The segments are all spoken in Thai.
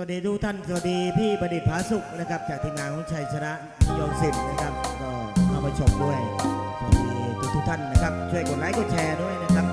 วัสดีทุกท่าน สวัสดีพี่ประดิษฐ์ผาสุขนะครับ จากทีมงานของชัยชนะนิยมสิทธิ์นะครับ ก็เข้ามาชมด้วย สวัสดีทุกท่านนะครับ ช่วยกดไลค์กดแชร์ด้วยนะครับ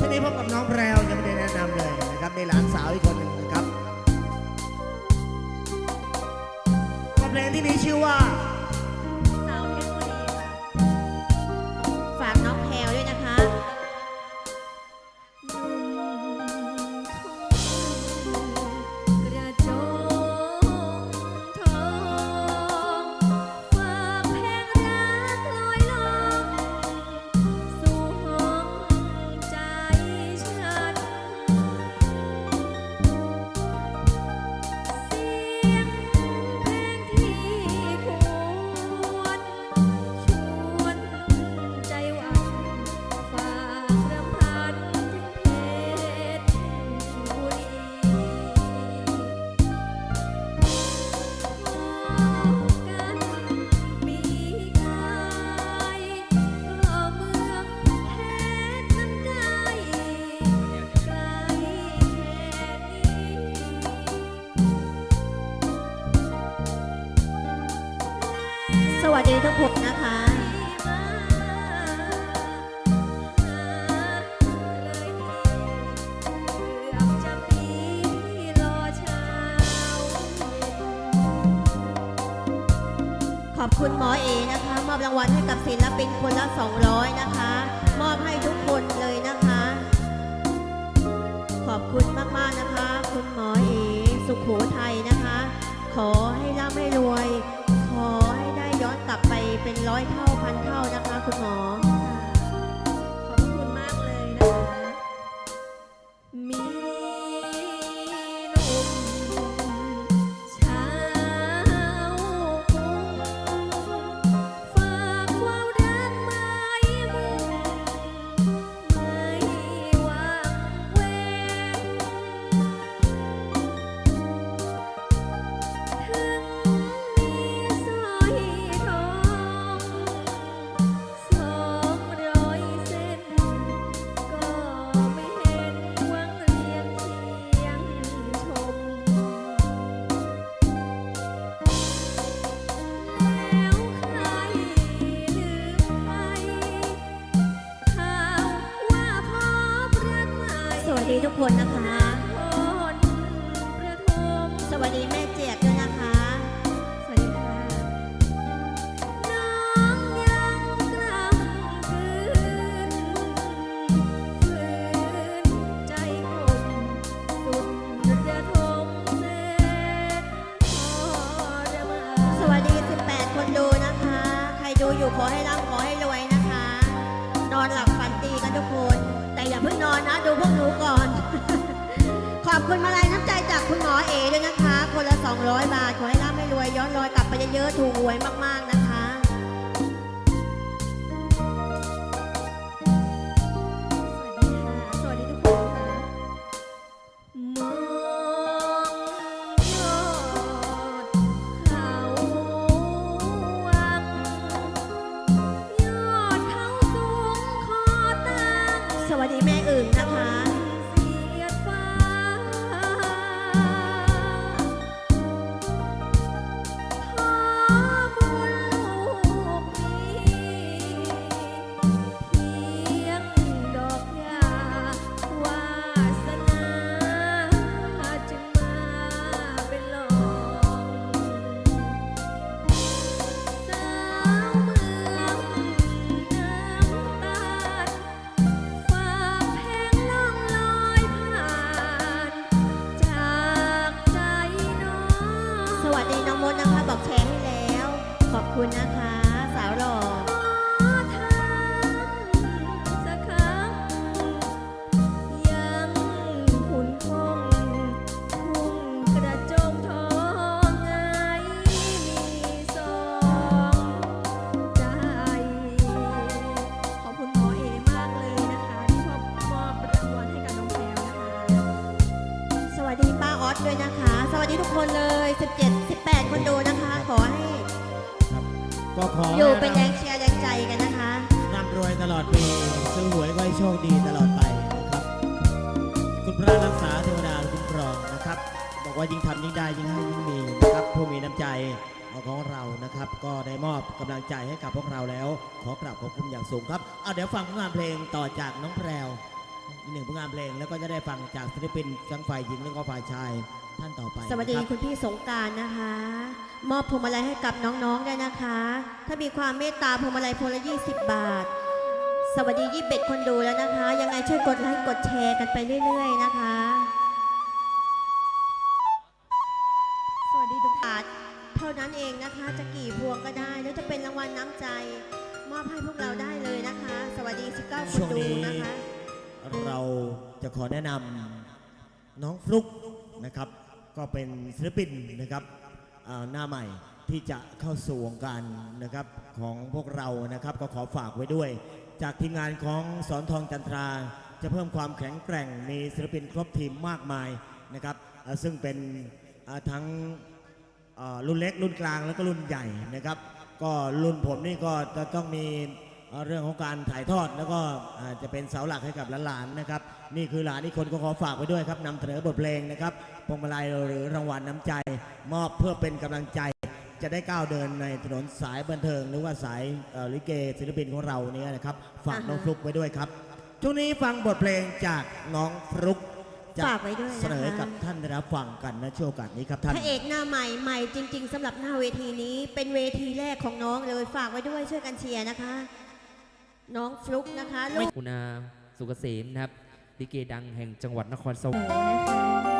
วันนี้พบกับน้องแพรว นะคะ มอบรางวัลให้กับศิลปินคนละ 200 นะคะ มอบให้ทุกคนเลยนะคะ ขอบคุณมากมากนะคะ คุณหมอเอสุขโขทัยนะคะ ขอให้ร่ำให้รวย ขอให้ได้ย้อนกลับไปเป็นร้อยเท่าพันเท่านะคะ คุณหมอ เยอะๆ ถูกหวยมากๆนะคะ สวัสดีค่ะ สวัสดีทุกคนงอเขาวัง ยอเขาสูงคอตั้ง สวัสดีแม่อื่นนะคะ เรานะครับ ก็ได้มอบกำลังใจให้กับพวกเราแล้ว ขอกราบขอบคุณอย่างสูงครับเอาเดี๋ยวฟังผลงานเพลงต่อจากน้องแพรวอีกหนึ่งผลงานเพลงแล้วก็จะได้ฟังจากศิลปินทั้งฝ่ายหญิงและก็ฝ่ายชายท่านต่อไป สวัสดีค,คุณพี่สงการนะคะ มอบพวงมาลัยให้กับน้องๆได้นะคะ ถ้ามีความเมตตาพวงมาลัยพวงละ20บาท สวัสดียี่เป็ดคนดูแล้วนะคะ ยังไงช่วยกดไลค์กดแชร์กันไปเรื่อย ๆ นะคะ ขอแนะนำน้องฟลุกนะครับ ก็เป็นศิลปินนะครับหน้าใหม่ที่จะเข้าสู่วงการนะครับของพวกเรานะครับ ก็ขอฝากไว้ด้วย จากทีมงานของสอนทองจันทรา จะเพิ่มความแข็งแกร่งมีศิลปินครบทีมมากมายนะครับซึ่งเป็นทั้งรุ่นเล็กรุ่นกลางแล้วก็รุ่นใหญ่นะครับ ก็รุ่นผมนี่ก็จะต้องมี เอ่อเรื่องของการถ่ายทอดแล้วก็อ่าจะเป็นเสาหลักให้กับหลานๆนะครับ นี่คือหลานที่คนก็ขอฝากไว้ด้วยครับนำเสนอบทเพลงนะครับพวงมาลัยหรือรางวัลน้ำใจ มอบเพื่อเป็นกำลังใจ จะได้ก้าวเดินในถนนสายบันเทิง หรือว่าสายเอ่อลิเกศิลปินของเราเนี่ยนะครับฝากน้องอ่าฮะฟลุกไว้ด้วยครับช่วงนี้ฟังบทเพลงจากน้องฟลุกจะฝากไว้ด้วยนะคะเสนอกับท่านได้รับฟังกันนะช่วงโอกาสนี้ครับท่านพระเอกหน้าใหม่ใหม่จริง ๆสำหรับหน้าเวทีนี้เป็นเวทีแรกของน้องเลยฝากไว้ด้วยช่วยกันเชียร์นะคะ น้องฟลุกนะคะลูก คุณอาสุกเกษมนะครับลิเกดังแห่งจังหวัดนครสวรรค์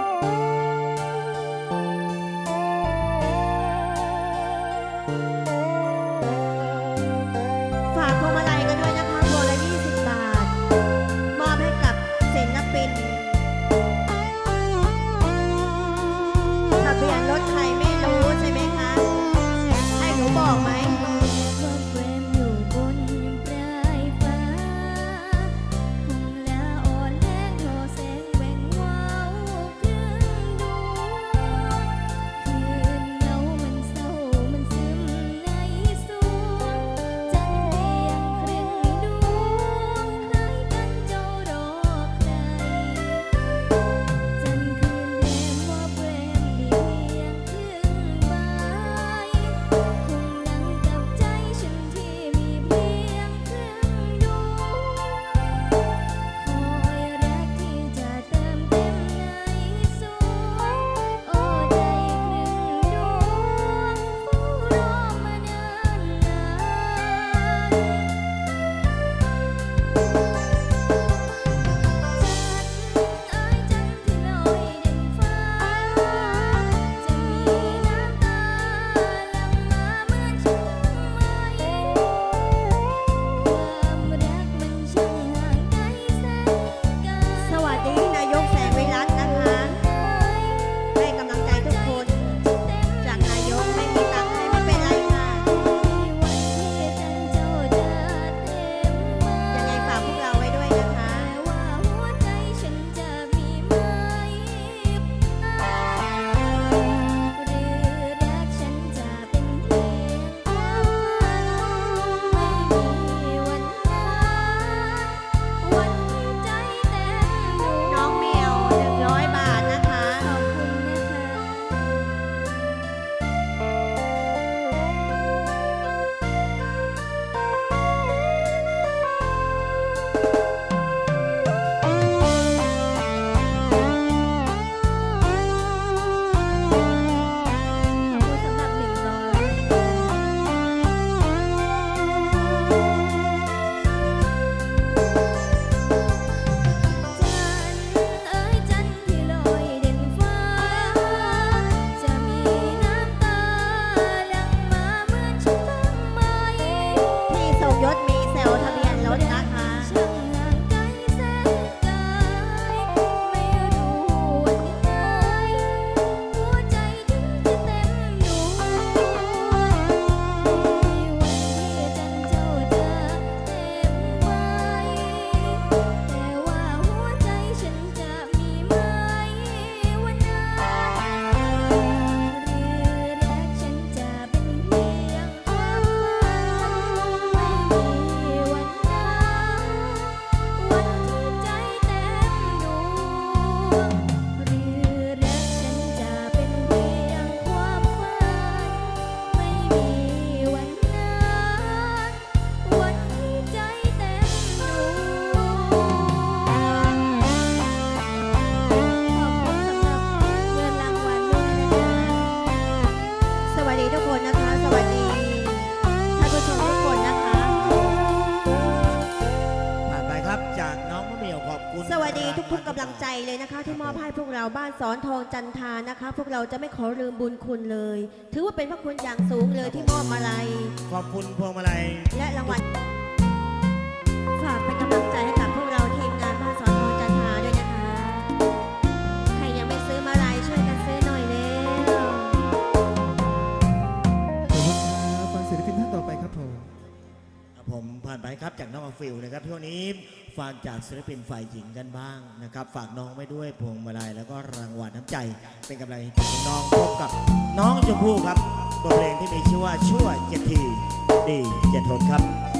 าวบ้านสอนทองจันทานะคะ พวกเราจะไม่ขอลืมบุญคุณเลย ถือว่าเป็นพระคุณอย่างสูงเลยที่มอบมาลัยขอบคุณพวงมาลัย และรางวัลฝากเป็นกำลังใจให้กับพวกเราทีมงานบ้านสอนทองจันทาด้วยนะคะ ใครยังไม่ซื้อมาลัยช่วยกันซื้อหน่อยเร็วขอบคุณครับฟังศิลปินท่านต่อไปครับผม ผมผ่านไปครับจากน้องฟฟิลนะครับช่วงนี้ ฟางจากศิลปินฝ่ายหญิงกันบ้างนะครับ ฝากน้องไว้ด้วยพวงมาลัยแล้วก็รางวัลน้ำใจ เป็นกำลังใจน้องพบกับน้องชมพู่ครับบทเพลงที่มีชื่อว่าชั่วเจ็ดทีดีเจ็ดทนครับ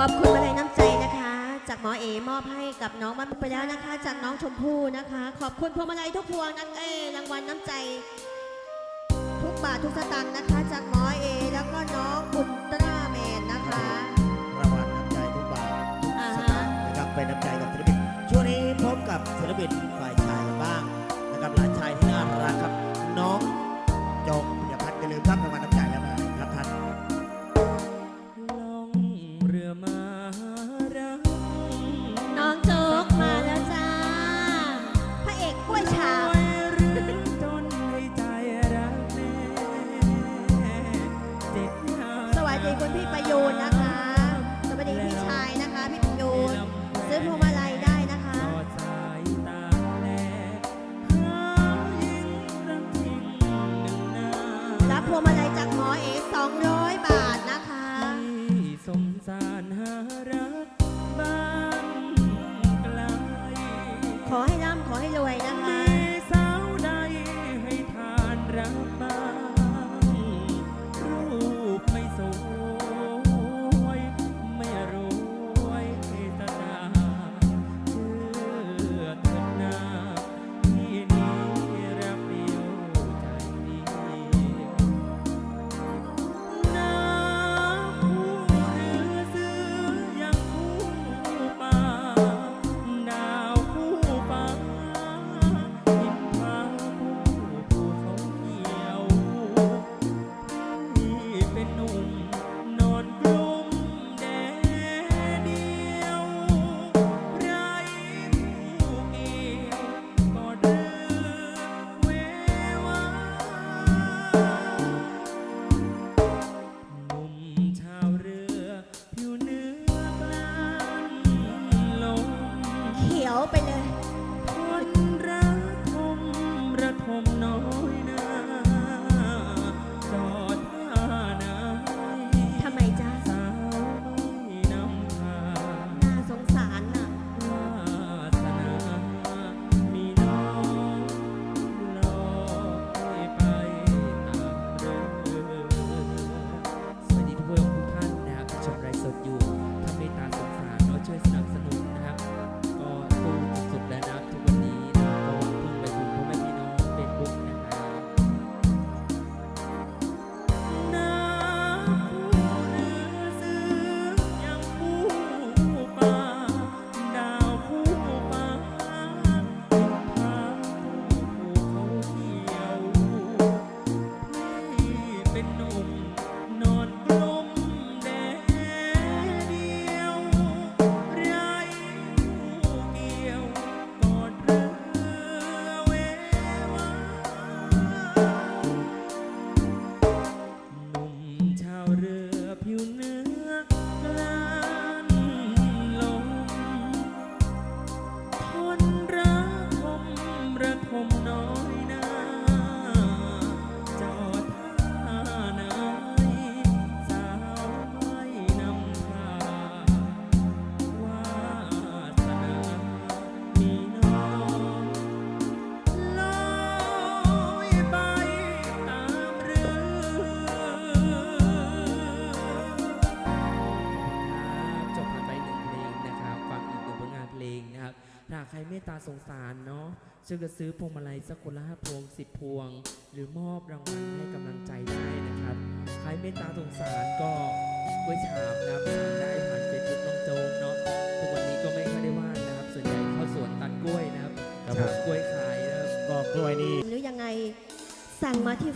ขอบคุณมาลัยน้ำใจนะคะ จากหมอเอมอบให้กับน้องมันไปแล้วนะคะ จากน้องชมพู่นะคะ ขอบคุณพวงมาลัยทุกพวงนักเอรางวัลน้ำใจ ทุกบาททุกสตางค์นะคะ จากหมอเอแล้วก็น้องอุลตราแมนนะคะรางวัลน้ำใจทุกบาทสตางค์นะครับเป็นน้ำใจกับศิลปินช่วงนี้พบกับศิลปิน คุณพี่ประยูนนะคะ สงสารเนาะช่วยกันซื้อพวงมาลัยสักคนละห้าพวงสิบพวง หรือมอบรางวัลให้กำลังใจได้นะครับ ใครเมตตาสงสารก็กล้วยฉาบนะครับสั่งได้ผ่านเฟซบุ๊กน้องโจงเนาะทุกวันนี้ก็ไม่ค่อยได้ว่างนะครับ ส่วนใหญ่เข้าสวนตัดกล้วยนะครับครับผมกล้วยขายนะครับ ก็กล้วยนี่ หรือยังไงสั่งมาที่